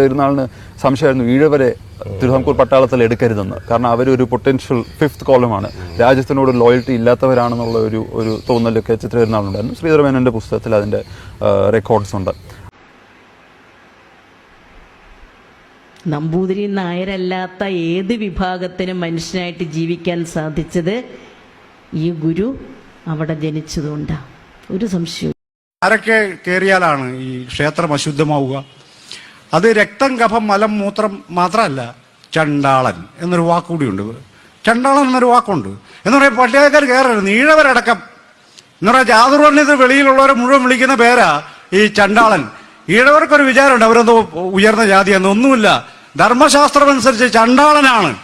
തിരുനാളിന് സംശയമായിരുന്നു. ഈഴവരെ തിരുവിതാംകൂർ പട്ടാളത്തിൽ എടുക്കരുതെന്ന്. കാരണം അവരൊരു പൊട്ടൻഷ്യൽ ഫിഫ്ത്ത് കോളമാണ് രാജ്യത്തിനോട് ലോയൽറ്റി ഇല്ലാത്തവരാണെന്നുള്ള ഒരു ഒരു തോന്നലൊക്കെ ചിത്രതിരുനാളിനുണ്ടായിരുന്നു ശ്രീധരമേനന്റെ പുസ്തകത്തിൽ അതിന്റെ റെക്കോർഡ്സ് ഉണ്ട്. നമ്പൂതിരി നായരല്ലാത്ത ഏത് വിഭാഗത്തിനും മനുഷ്യനായിട്ട് ജീവിക്കാൻ സാധിച്ചത് ഈ ഗുരു അവിടെ ജനിച്ചതുകൊണ്ടാണ് ഒരു സംശയവും ആരൊക്കെ കേറിയാലാണ് ഈ ക്ഷേത്രം അശുദ്ധമാവുക? അത് രക്തം കഫം മലം മൂത്രം മാത്രമല്ല ചണ്ടാളൻ എന്നൊരു വാക്കുകൂടിയുണ്ട്. ചണ്ടാളൻ എന്നൊരു വാക്കുണ്ട്. എന്ന് പറയാൻ പട്ടികക്കാർ കയറരുത്. ഈഴവരടക്കം എന്ന് പറയാൻ ചാതുർവർണയത്തിൽ വെളിയിലുള്ളവരെ മുഴുവൻ വിളിക്കുന്ന പേരാ ഈ ചണ്ടാളൻ. ഈഴവർക്കൊരു വിചാരമുണ്ട്. അവരെന്തോ ഉയർന്ന ജാതിയെന്ന് ഒന്നുമില്ല. ധർമ്മശാസ്ത്രമനുസരിച്ച് ചണ്ടാളനാണ്.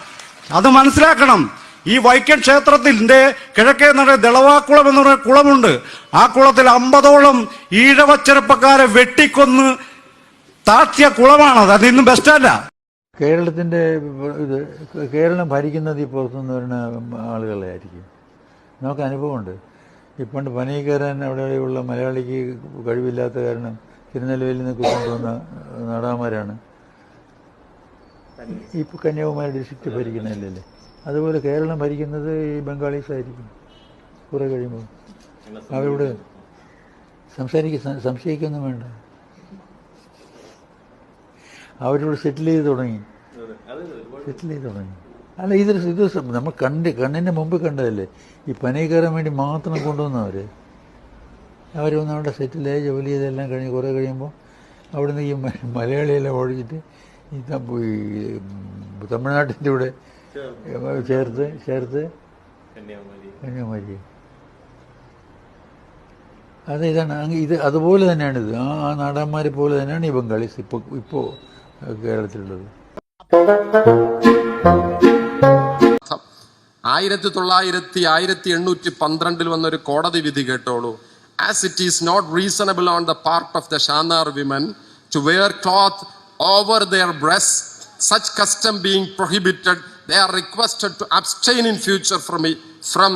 അത് മനസ്സിലാക്കണം. ഈ വൈക്കം ക്ഷേത്രത്തിന്റെ കിഴക്കേ നട ദളവാക്കുളം എന്ന് പറയുന്ന കുളമുണ്ട്. ആ കുളത്തിൽ അമ്പതോളം ഈഴവ ചെറുപ്പക്കാരെ വെട്ടിക്കൊന്ന് താഴ്ത്തിയ കുളമാണത് അത് ഇന്നും ബെസ്റ്റല്ല. കേരളത്തിന്റെ ഇത് കേരളം ഭരിക്കുന്നത് ഈ പുറത്തുനിന്ന് വരുന്ന ആളുകളെ ആയിരിക്കും. നമുക്ക് അനുഭവമുണ്ട്. ഇപ്പം പനീകരൻ അവിടെയുള്ള മലയാളിക്ക് കഴിവില്ലാത്ത കാരണം തിരുനെൽവേലിയിൽ നിന്ന് കൊണ്ടുവന്ന നാടാമാരാണ് ഇപ്പോൾ കന്യാകുമാരി ഡിസ്ട്രിക്റ്റ് ഭരിക്കണല്ലേ അതുപോലെ കേരളം ഭരിക്കുന്നത് ഈ ബംഗാളീസ് ആയിരിക്കും. കുറേ കഴിയുമ്പോൾ. അവരോട് സംസാരിക്ക സംശയിക്കൊന്നും വേണ്ട. അവരോട് സെറ്റിൽ ചെയ്ത് തുടങ്ങി. സെറ്റിൽ ചെയ്ത് തുടങ്ങി. അല്ല ഇത് ഇത് നമ്മൾ കണ്ട് കണ്ണിന്റെ മുമ്പ് കണ്ടതല്ലേ? ഈ പനി കയറാൻ വേണ്ടി മാത്രം കൊണ്ടുവന്നവർ അവർ വന്ന് അവിടെ സെറ്റിലായി ജോലി ചെയ്തെല്ലാം കഴിഞ്ഞ് കുറേ കഴിയുമ്പോൾ അവിടുന്ന് ഈ മലയാളിയെല്ലാം ഒഴിച്ചിട്ട് ഈ തമിഴ്നാട്ടിന്റെ കൂടെ ചേർത്ത് ചേർത്ത് കന്യാകുമാരി. അത് ഇതാണ് അങ്ങ് ഇത് അതുപോലെ തന്നെയാണ് ഇത് ആ ആ നാടന്മാരെ പോലെ തന്നെയാണ് ഈ ബംഗാളീസ് ഇപ്പോൾ ഇപ്പോൾ കേരളത്തിലുള്ളത്. ആയിരത്തി തൊള്ളായിരത്തി ആയിരത്തി എണ്ണൂറ്റി പന്ത്രണ്ടിൽ വന്നൊരു കോടതി വിധി കേട്ടോളൂ. As it is not reasonable on the part of the Shanar women to wear cloth over their breasts such custom being prohibited they are requested to abstain in future from from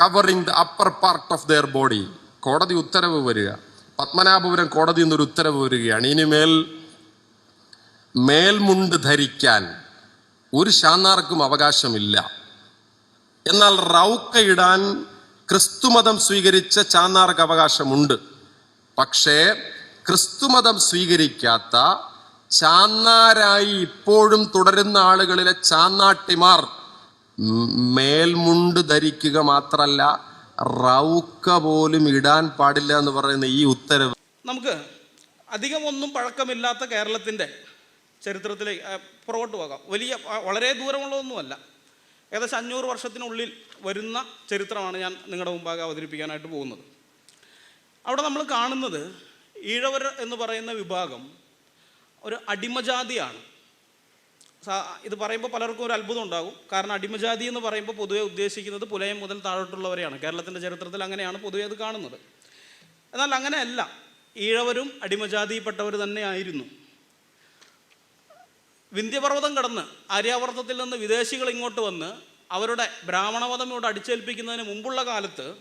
covering the upper part of their body കോടതി ഉത്തരവ് വരിക. പത്മനാഭപുരം കോടതി എന്നൊരു ഉത്തരവ് വരികയാണ്. ഇനിമേൽ മേൽമുണ്ട് ധരിക്കാൻ ഒരു ശാന്നാർക്കും അവകാശമില്ല. എന്നാൽ റൗക്കയിടാൻ ക്രിസ്തുമതം സ്വീകരിച്ച ചാന്നാർക്ക് അവകാശമുണ്ട്. പക്ഷേ ക്രിസ്തുമതം സ്വീകരിക്കാത്ത ചാന്നാരായി ഇപ്പോഴും തുടരുന്ന ആളുകളിലെ ചാന്നാട്ടിമാർ മേൽമുണ്ട് ധരിക്കുക മാത്രല്ല റൗക്ക പോലും ഇടാൻ പാടില്ല എന്ന് പറയുന്ന ഈ ഉത്തരവ്. നമുക്ക് അധികമൊന്നും പഴക്കമില്ലാത്ത കേരളത്തിന്റെ ചരിത്രത്തിലേക്ക് ആ, പുറകോട്ട് പോകാം. വലിയ വളരെ ദൂരമുള്ളതൊന്നുമല്ല. ഏകദേശം അഞ്ഞൂറ് വർഷത്തിനുള്ളിൽ വരുന്ന ചരിത്രമാണ് ഞാൻ നിങ്ങളുടെ മുമ്പാകെ അവതരിപ്പിക്കാനായിട്ട് പോകുന്നത്. അവിടെ നമ്മൾ കാണുന്നത് ഈഴവർ എന്ന് പറയുന്ന വിഭാഗം ഒരു അടിമജാതിയാണ്. ഇത് പറയുമ്പോൾ പലർക്കും ഒരു അത്ഭുതം ഉണ്ടാകും. കാരണം അടിമജാതി എന്ന് പറയുമ്പോൾ പൊതുവെ ഉദ്ദേശിക്കുന്നത് പുലയം മുതൽ താഴോട്ടുള്ളവരെയാണ്. കേരളത്തിന്റെ ചരിത്രത്തിൽ അങ്ങനെയാണ് പൊതുവെ അത് കാണുന്നത്. എന്നാൽ അങ്ങനെയല്ല. ഈഴവരും അടിമജാതിയിൽപ്പെട്ടവർ തന്നെയായിരുന്നു. വിന്ധ്യപർവതം കടന്ന് ആര്യാവർത്തത്തിൽ നിന്ന് വിദേശികൾ ഇങ്ങോട്ട് വന്ന് അവരുടെ ബ്രാഹ്മണമതം ഇവിടെ അടിച്ചേൽപ്പിക്കുന്നതിന് മുമ്പുള്ള കാലത്ത്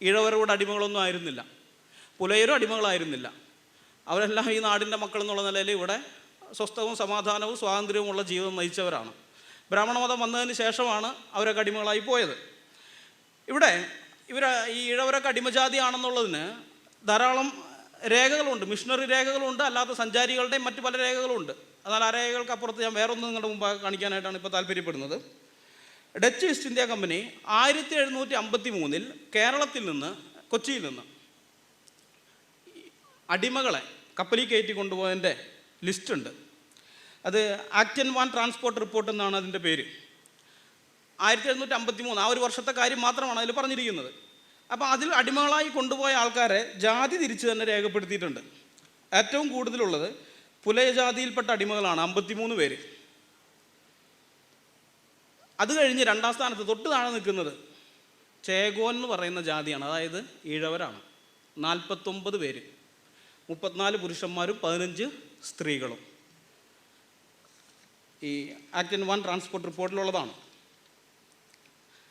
ഇഴവരോട് അടിമകളൊന്നും ആയിരുന്നില്ല. പുലയരും അടിമകളായിരുന്നില്ല. അവരെല്ലാം ഈ നാടിന്റെ മക്കൾ എന്നുള്ള നിലയിൽ ഇവിടെ സ്വസ്ഥവും സമാധാനവും സ്വാതന്ത്ര്യവുമുള്ള ജീവിതം നയിച്ചവരാണ്. ബ്രാഹ്മണമതം വന്നതിന് ശേഷമാണ് അവരൊക്കെ അടിമകളായി പോയത്. ഇവിടെ ഇവർ ഈ ഇഴവരൊക്കെ അടിമജാതിയാണെന്നുള്ളതിന് ധാരാളം രേഖകളുണ്ട്. മിഷണറി രേഖകളുണ്ട്. അല്ലാത്ത സഞ്ചാരികളുടെയും മറ്റു പല രേഖകളുണ്ട്. എന്നാൽ ആ രേഖകൾക്ക് അപ്പുറത്ത് ഞാൻ വേറൊന്നും നിങ്ങളുടെ മുമ്പ് കാണിക്കാനായിട്ടാണ് ഇപ്പോൾ താല്പര്യപ്പെടുന്നത്. ഡച്ച് ഈസ്റ്റ് ഇന്ത്യ കമ്പനി ആയിരത്തി എഴുന്നൂറ്റി അമ്പത്തി മൂന്നിൽ കേരളത്തിൽ നിന്ന് കൊച്ചിയിൽ നിന്ന് അടിമകളെ കപ്പലിൽ കയറ്റി കൊണ്ടുപോയതിന്റെ ലിസ്റ്റുണ്ട് അത് ആക്ട് വൺ ട്രാൻസ്പോർട്ട് റിപ്പോർട്ട് എന്നാണ് അതിന്റെ പേര്. ആയിരത്തി എഴുന്നൂറ്റി അമ്പത്തി മൂന്ന് ആ ഒരു വർഷത്തെ കാര്യം മാത്രമാണ് അതിൽ പറഞ്ഞിരിക്കുന്നത്. അപ്പോൾ അതിൽ അടിമകളായി കൊണ്ടുപോയ ആൾക്കാരെ ജാതി തിരിച്ച് തന്നെ രേഖപ്പെടുത്തിയിട്ടുണ്ട്. ഏറ്റവും കൂടുതലുള്ളത് പുലയ ജാതിയിൽപ്പെട്ട അടിമകളാണ് അമ്പത്തിമൂന്ന് പേര്. അത് കഴിഞ്ഞ് രണ്ടാം സ്ഥാനത്ത് തൊട്ട് താഴെ നിൽക്കുന്നത് ചേകോൻ എന്ന് പറയുന്ന ജാതിയാണ്. അതായത് ഈഴവരാണ്. നാൽപ്പത്തൊമ്പത് പേര്. മുപ്പത്തിനാല് പുരുഷന്മാരും പതിനഞ്ച് സ്ത്രീകളും. ഈ ആക്ട് വൺ ട്രാൻസ്പോർട്ട് റിപ്പോർട്ടിലുള്ളതാണ്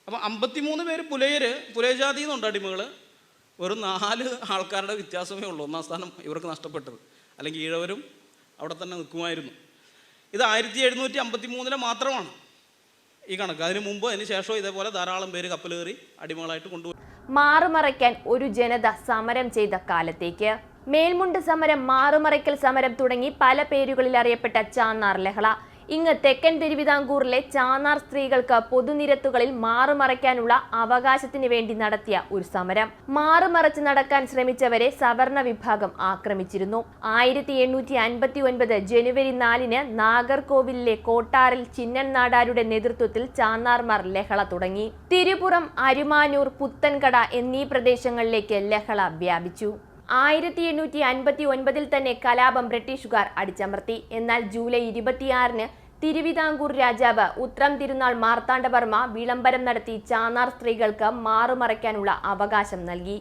അപ്പം അമ്പത്തിമൂന്ന് പേര് പുലയർ പുലയജാതി എന്നുണ്ട് അടിമകൾ വെറും നാല് ആൾക്കാരുടെ വ്യത്യാസമേ ഉള്ളൂ. ഒന്നാം സ്ഥാനം ഇവർക്ക് നഷ്ടപ്പെട്ടത്. അല്ലെങ്കിൽ ഈഴവരും അവിടെ തന്നെ നിൽക്കുമായിരുന്നു. ഇത് ആയിരത്തി എഴുന്നൂറ്റി അമ്പത്തി മൂന്നിലെ മാത്രമാണ് ഈ കണക്ക്. അതിനു മുമ്പ് അതിന് ശേഷവും ഇതേപോലെ ധാരാളം പേര് കപ്പൽ കയറി അടിമകളായിട്ട് കൊണ്ടുപോയി. മാറുമറയ്ക്കാൻ ഒരു ജനത സമരം ചെയ്ത കാലത്തേക്ക് മേൽമുണ്ട് സമരം മാറുമറയ്ക്കൽ സമരം തുടങ്ങി പല പേരുകളിൽ അറിയപ്പെട്ട ചാന്നാർ ലഹള. ഇങ്ങ് തെക്കൻ തിരുവിതാംകൂറിലെ ചാന്നാർ സ്ത്രീകൾക്ക് പൊതുനിരത്തുകളിൽ മാറുമറയ്ക്കാനുള്ള അവകാശത്തിന് വേണ്ടി നടത്തിയ ഒരു സമരം. മാറുമറച്ച് നടക്കാൻ ശ്രമിച്ചവരെ സവർണ വിഭാഗം ആക്രമിച്ചിരുന്നു. ആയിരത്തി എണ്ണൂറ്റി അൻപത്തി ഒൻപത് ജനുവരി നാലിന് നാഗർകോവിലിലെ കോട്ടാറിൽ ചിന്നൻ നാടാരുടെ നേതൃത്വത്തിൽ ചാന്നാർമാർ ലഹള തുടങ്ങി. തിരുപുറം അരുമാനൂർ പുത്തൻകട എന്നീ പ്രദേശങ്ങളിലേക്ക് ലഹള വ്യാപിച്ചു. ആയിരത്തി എണ്ണൂറ്റി അൻപത്തി ഒൻപതിൽ തന്നെ കലാപം ബ്രിട്ടീഷുകാർ അടിച്ചമർത്തി. എന്നാൽ ജൂലൈ ഇരുപത്തിയാറിന് തിരുവിതാംകൂർ രാജാവ് ഉത്രം തിരുനാൾ മാർത്താണ്ഡവർമ്മ വിളംബരം നടത്തി ചാന്നാർ സ്ത്രീകൾക്ക് മാറുമറയ്ക്കാനുള്ള അവകാശം നൽകി.